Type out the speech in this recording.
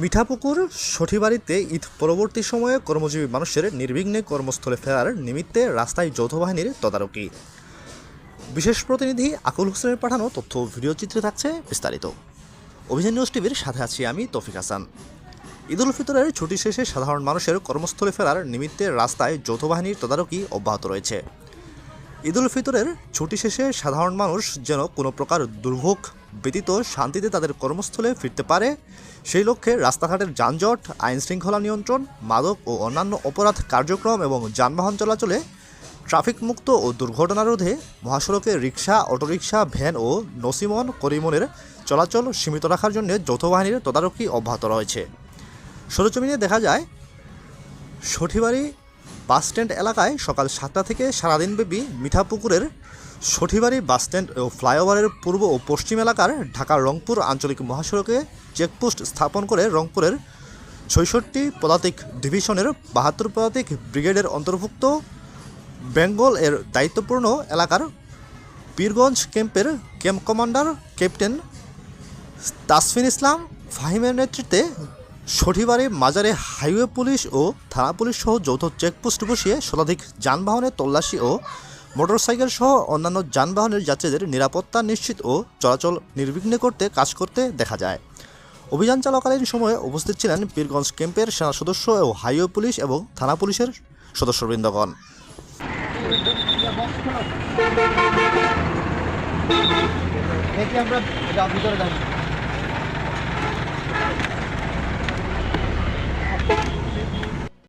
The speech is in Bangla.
মিঠাপুকুর, সঠিবাড়িতে ঈদ পরবর্তী সময়ে কর্মজীবী মানুষের নির্বিঘ্নে কর্মস্থলে ফেরার নিমিত্তে রাস্তায় যৌথ বাহিনীর তদারকি। বিশেষ প্রতিনিধি আকুল হোসেনের পাঠানো তথ্য ভিডিও চিত্রে থাকছে বিস্তারিত। অভিযান নিউজ টিভির সাথে আছি আমি তৌফিক হাসান। ঈদ উল ফিতরের ছুটি শেষে সাধারণ মানুষের কর্মস্থলে ফেরার নিমিত্তে রাস্তায় যৌথ বাহিনীর তদারকি অব্যাহত রয়েছে। ঈদ উল ফিতরের ছুটি শেষে সাধারণ মানুষ যেন কোনো প্রকার দুর্ভোগ ব্যতীত শান্তিতে তাদের কর্মস্থলে ফিরতে পারে। সেই লক্ষ্যে রাস্তাঘাটের যানজট, আইন শৃঙ্খলা নিয়ন্ত্রণ, মাদক ও অন্যান্য অপরাধ কার্যক্রম এবং যানবাহন চলাচলে ট্রাফিক মুক্ত ও দুর্ঘটনা রোধে মহাসড়কে রিক্সা অটোরিকশা, ভ্যান ও নসিমন, করিমনের চলাচল সীমিত রাখার জন্য যৌথ বাহিনীর তদারকি অব্যাহত রয়েছে। সরজমিনে দেখা যায়, সঠিবাড়ি বাসস্ট্যান্ড এলাকায় সকাল সাতটা থেকে সারাদিনব্যাপী মিঠাপুকুরের সঠিবাড়ি বাসস্ট্যান্ড ও ফ্লাইওভারের পূর্ব ও পশ্চিম এলাকার ঢাকা রংপুর আঞ্চলিক মহাসড়কে চেকপোস্ট স্থাপন করে রংপুরের ছয়ষট্টি পদাতিক ডিভিশনের বাহাত্তর পদাতিক ব্রিগেডের অন্তর্ভুক্ত বেঙ্গল এর দায়িত্বপূর্ণ এলাকার পীরগঞ্জ ক্যাম্পের camp commander captain Tasfin Islam ফাহিমের নেতৃত্বে সঠিবারে মাজারে হাইওয়ে পুলিশ ও থানা পুলিশ সহ যৌথ চেকপোস্ট বসিয়ে শতাধিক যানবাহনের তল্লাশি ও মোটরসাইকেল সহ অন্যান্য যানবাহনের যাত্রীদের নিরাপত্তা নিশ্চিত ও চলাচল নির্বিঘ্নে করতে কাজ করতে দেখা যায়। অভিযান চলাকালীন সময়ে উপস্থিত ছিলেন পীরগঞ্জ ক্যাম্পের সেনা সদস্য ও হাইওয়ে পুলিশ এবং থানা পুলিশের সদস্যবৃন্দগণ। আমরা ভিতরে